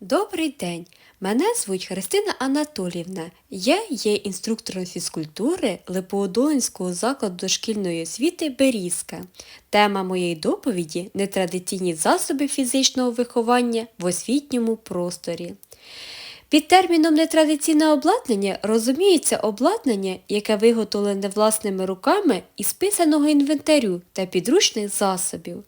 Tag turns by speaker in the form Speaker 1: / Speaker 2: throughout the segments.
Speaker 1: Добрий день! Мене звуть Христина Анатолівна. Я є інструктором фізкультури Липоудолинського закладу дошкільної освіти Берізка. Тема моєї доповіді нетрадиційні засоби фізичного виховання в освітньому просторі. Під терміном нетрадиційне обладнання розуміється обладнання, яке виготовлене власними руками із писаного інвентарю та підручних засобів.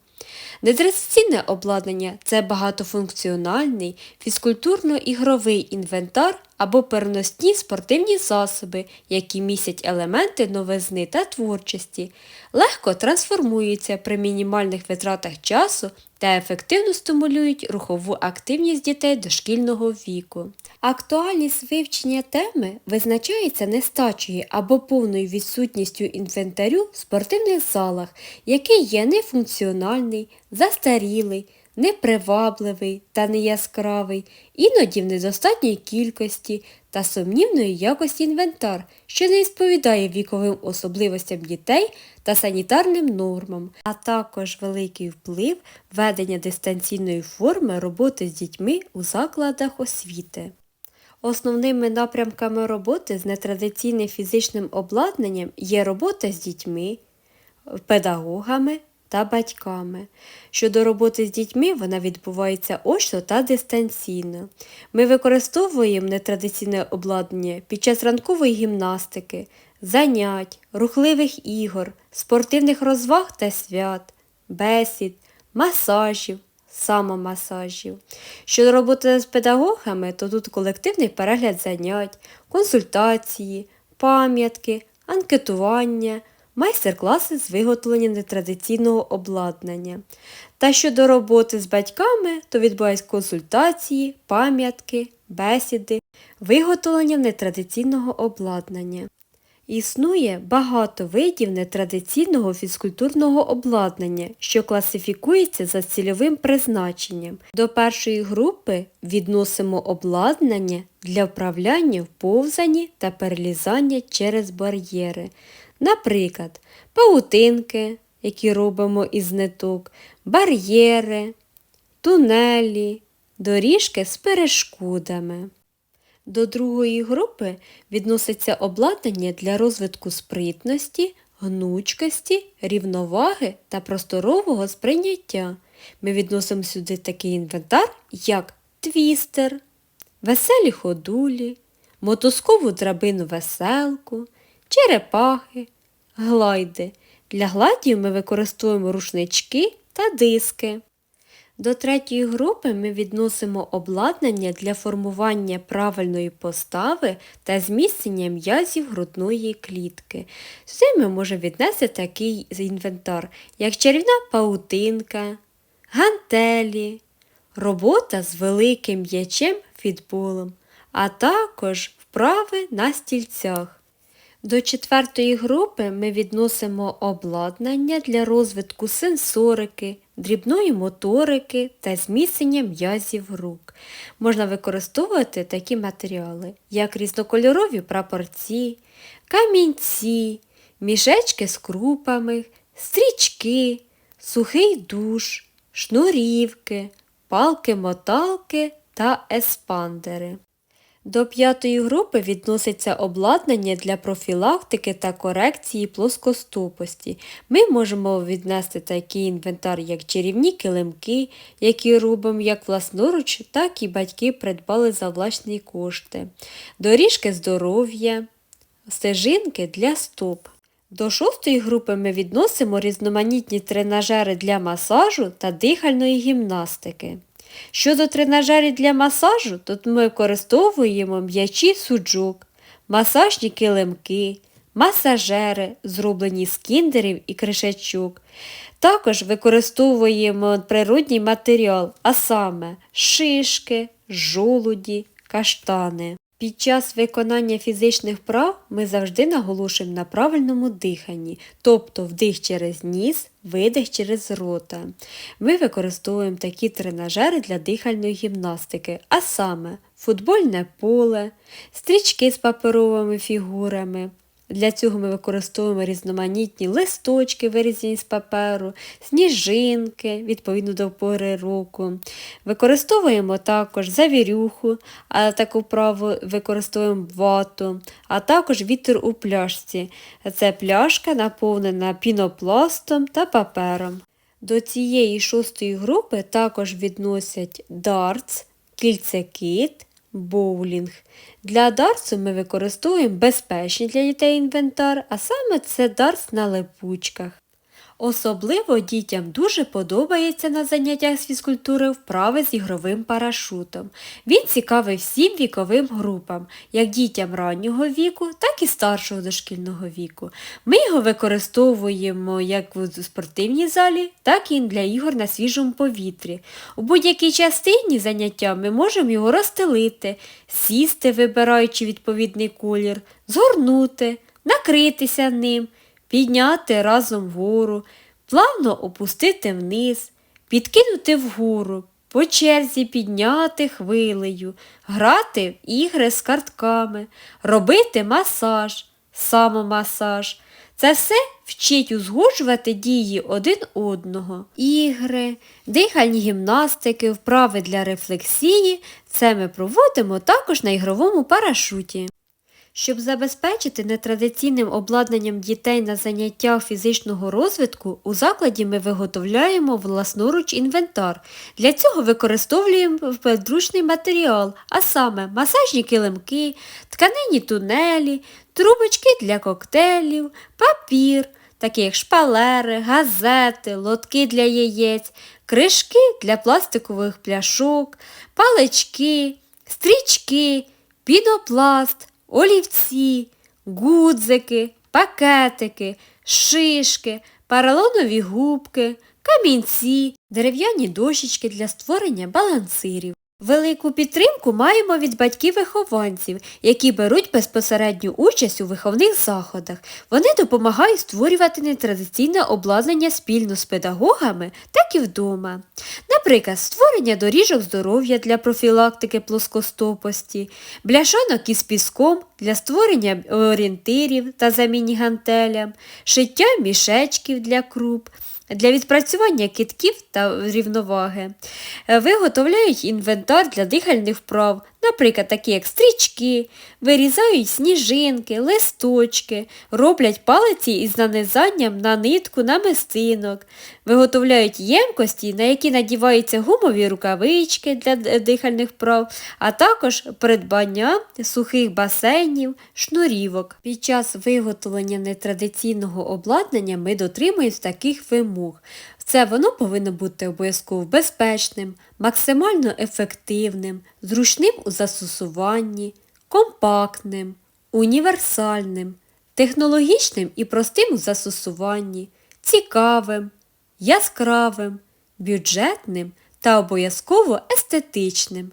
Speaker 1: Нетрадиційне обладнання це багатофункціональний фізкультурно-ігровий інвентар або переносні спортивні засоби, які містять елементи новизни та творчості, легко трансформуються при мінімальних витратах часу та ефективно стимулюють рухову активність дітей дошкільного віку. Актуальність вивчення теми визначається нестачею або повною відсутністю інвентарю в спортивних залах, який є нефункціональний, застарілий, непривабливий та неяскравий, іноді в недостатній кількості та сумнівної якості інвентар, що не відповідає віковим особливостям дітей та санітарним нормам, а також великий вплив ведення дистанційної форми роботи з дітьми у закладах освіти. Основними напрямками роботи з нетрадиційним фізичним обладнанням є робота з дітьми, педагогами та батьками. Щодо роботи з дітьми, вона відбувається очно та дистанційно. Ми використовуємо нетрадиційне обладнання під час ранкової гімнастики, занять, рухливих ігор, спортивних розваг та свят, бесід, масажів, самомасажів. Щодо роботи з педагогами, то тут колективний перегляд занять, консультації, пам'ятки, анкетування, майстер-класи з виготовлення нетрадиційного обладнання. Та щодо роботи з батьками, то відбуваються консультації, пам'ятки, бесіди, виготовлення нетрадиційного обладнання. Існує багато видів нетрадиційного фізкультурного обладнання, що класифікується за цільовим призначенням. До першої групи відносимо обладнання для вправляння в повзанні та перелізання через бар'єри. Наприклад, паутинки, які робимо із ниток, бар'єри, тунелі, доріжки з перешкодами. До другої групи відноситься обладнання для розвитку спритності, гнучкості, рівноваги та просторового сприйняття. Ми відносимо сюди такий інвентар, як твістер, веселі ходулі, мотузкову драбину веселку, черепахи, глайди. Для гладів ми використовуємо рушнички та диски. До третьої групи ми відносимо обладнання для формування правильної постави та зміцнення м'язів грудної клітки. Сюди ми можемо віднести такий інвентар, як чарівна паутинка, гантелі, робота з великим м'ячем фітболом, а також вправи на стільцях. До четвертої групи ми відносимо обладнання для розвитку сенсорики, дрібної моторики та зміцнення м'язів рук. Можна використовувати такі матеріали, як різнокольорові прапорці, камінці, мішечки з крупами, стрічки, сухий душ, шнурівки, палки-моталки та еспандери. До п'ятої групи відноситься обладнання для профілактики та корекції плоскостопості. Ми можемо віднести такий інвентар, як чарівні килимки, які робимо як власноруч, так і батьки придбали за власні кошти, доріжки здоров'я, стежинки для стоп. До шостої групи ми відносимо різноманітні тренажери для масажу та дихальної гімнастики. Щодо тренажерів для масажу, тут ми використовуємо м'ячі суджук, масажні килимки, масажери, зроблені з кіндерів і кришачок. Також використовуємо природній матеріал, а саме шишки, жолуді, каштани. Під час виконання фізичних прав ми завжди наголошуємо на правильному диханні, тобто вдих через ніс, видих через рота. Ми використовуємо такі тренажери для дихальної гімнастики, а саме футбольне поле, стрічки з паперовими фігурами, Для цього ми використовуємо різноманітні листочки, вирізані з паперу, сніжинки, відповідно до пори року. Використовуємо також завірюху, а таку вправу використовуємо вату, а також вітер у пляшці. Це пляшка наповнена пінопластом та папером. До цієї шостої групи також відносять дартс, кільцекит, боулінг. Для дартсу ми використовуємо безпечний для дітей інвентар, а саме це дартс на липучках. Особливо дітям дуже подобається на заняттях з фізкультури вправи з ігровим парашутом. Він цікавий всім віковим групам, як дітям раннього віку, так і старшого дошкільного віку. Ми його використовуємо як в спортивній залі, так і для ігор на свіжому повітрі. У будь-якій частині заняття ми можемо його розстелити, сісти, вибираючи відповідний колір, згорнути, накритися ним підняти разом вгору, плавно опустити вниз, підкинути вгору, по черзі підняти хвилею, грати в ігри з картками, робити масаж, самомасаж. Це все вчить узгоджувати дії один одного. Ігри, дихальні гімнастики, вправи для рефлексії це ми проводимо також на ігровому парашуті. Щоб забезпечити нетрадиційним обладнанням дітей на заняттях фізичного розвитку, у закладі ми виготовляємо власноруч інвентар. Для цього використовуємо підручний матеріал, а саме масажні килимки, тканині тунелі, трубочки для коктейлів, папір, такі як шпалери, газети, лотки для яєць, кришки для пластикових пляшок, палички, стрічки, пінопласт олівці, гудзики, пакетики, шишки, паралонові губки, камінці, дерев'яні дощечки для створення балансирів. Велику підтримку маємо від батьків-вихованців, які беруть безпосередню участь у виховних заходах. Вони допомагають створювати нетрадиційне обладнання спільно з педагогами, так і вдома. Наприклад, створення доріжок здоров'я для профілактики плоскостопості, бляшанок із піском для створення орієнтирів та заміні гантелям, шиття мішечків для круп для відпрацювання китків та рівноваги. Е, виготовляють інвентар для дихальних вправ, наприклад, такі як стрічки, вирізають сніжинки, листочки, роблять палиці із нанизанням на нитку намистинок, виготовляють ємкості, на які надіваються гумові рукавички для дихальних вправ, а також придбання сухих басейнів, шнурівок. Під час виготовлення нетрадиційного обладнання ми дотримуємось таких вимог. Це воно повинно бути обов'язково безпечним, максимально ефективним, зручним у застосуванні, компактним, універсальним, технологічним і простим у застосуванні, цікавим, яскравим, бюджетним та обов'язково естетичним.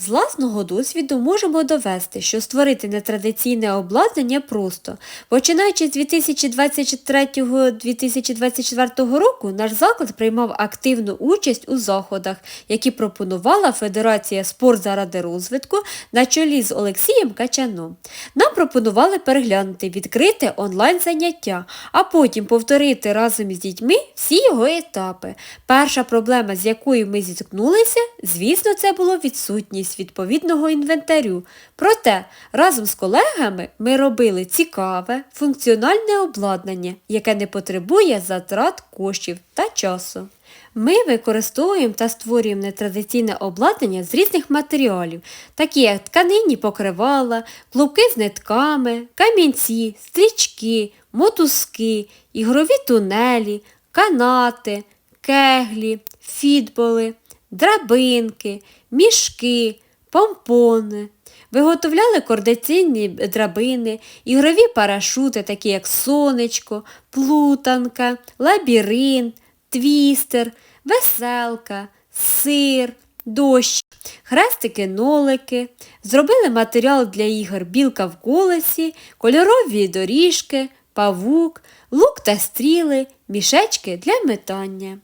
Speaker 1: З власного досвіду можемо довести, що створити нетрадиційне обладнання просто. Починаючи з 2023-2024 року, наш заклад приймав активну участь у заходах, які пропонувала Федерація спорт заради розвитку на чолі з Олексієм Качаном. Нам пропонували переглянути відкрите онлайн-заняття, а потім повторити разом із дітьми всі його етапи. Перша проблема, з якою ми зіткнулися, звісно, це було відсутність відповідного інвентарю. Проте разом з колегами ми робили цікаве, функціональне обладнання, яке не потребує затрат коштів та часу. Ми використовуємо та створюємо нетрадиційне обладнання з різних матеріалів, такі як тканинні покривала, клубки з нитками, камінці, стрічки, мотузки, ігрові тунелі, канати, кеглі, фітболи, драбинки, мішки, помпони. Виготовляли координаційні драбини, ігрові парашути, такі як сонечко, плутанка, лабіринт, твістер, веселка, сир, дощ, хрестики-нолики. Зробили матеріал для ігор білка в колесі, кольорові доріжки, павук, лук та стріли, мішечки для метання.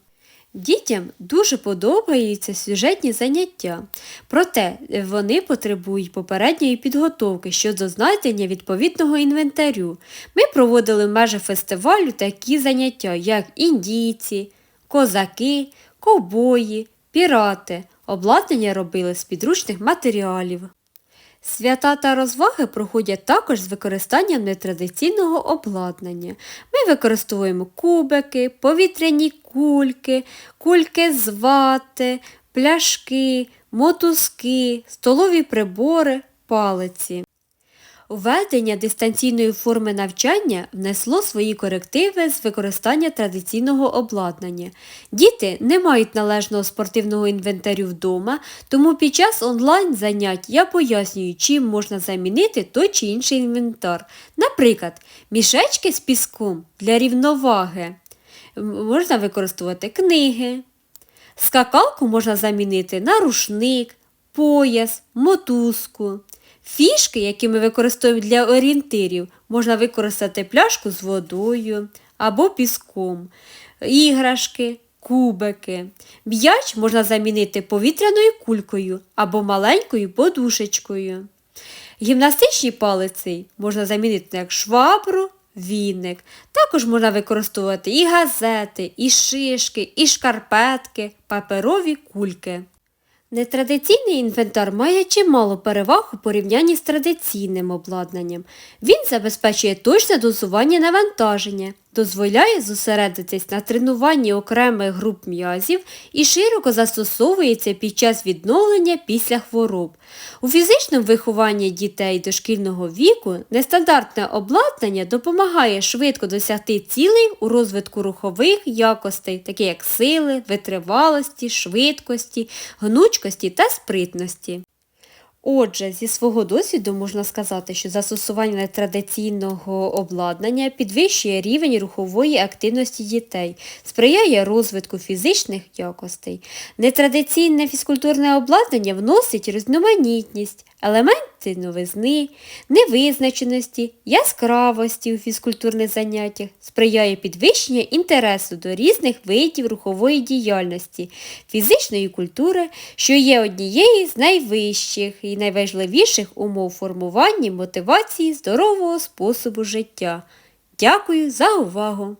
Speaker 1: Дітям дуже подобаються сюжетні заняття, проте вони потребують попередньої підготовки щодо знайдення відповідного інвентарю. Ми проводили в межах фестивалю такі заняття, як індійці, козаки, ковбої, пірати. Обладнання робили з підручних матеріалів. Свята та розваги проходять також з використанням нетрадиційного обладнання. Ми використовуємо кубики, повітряні кульки, кульки з вати, пляшки, мотузки, столові прибори, палиці. Введення дистанційної форми навчання внесло свої корективи з використання традиційного обладнання. Діти не мають належного спортивного інвентарю вдома, тому під час онлайн занять я пояснюю, чим можна замінити той чи інший інвентар. Наприклад, мішечки з піском для рівноваги. Можна використовувати книги. Скакалку можна замінити на рушник, пояс, мотузку. Фішки, які ми використовуємо для орієнтирів, можна використати пляшку з водою або піском, іграшки, кубики. М'яч можна замінити повітряною кулькою або маленькою подушечкою. Гімнастичні палиці можна замінити як швабру, віник. Також можна використовувати і газети, і шишки, і шкарпетки, паперові кульки. Нетрадиційний інвентар має чимало переваг у порівнянні з традиційним обладнанням. Він забезпечує точне дозування навантаження, дозволяє зосередитись на тренуванні окремих груп м'язів і широко застосовується під час відновлення після хвороб. У фізичному вихованні дітей дошкільного віку нестандартне обладнання допомагає швидко досягти цілей у розвитку рухових якостей, такі як сили, витривалості, швидкості, гнучкості та спритності. Отже, зі свого досвіду можна сказати, що застосування нетрадиційного обладнання підвищує рівень рухової активності дітей, сприяє розвитку фізичних якостей. Нетрадиційне фізкультурне обладнання вносить різноманітність, елементи новизни, невизначеності, яскравості у фізкультурних заняттях, сприяє підвищенню інтересу до різних видів рухової діяльності, фізичної культури, що є однією з найвищих і найважливіших умов формування мотивації здорового способу життя. Дякую за увагу!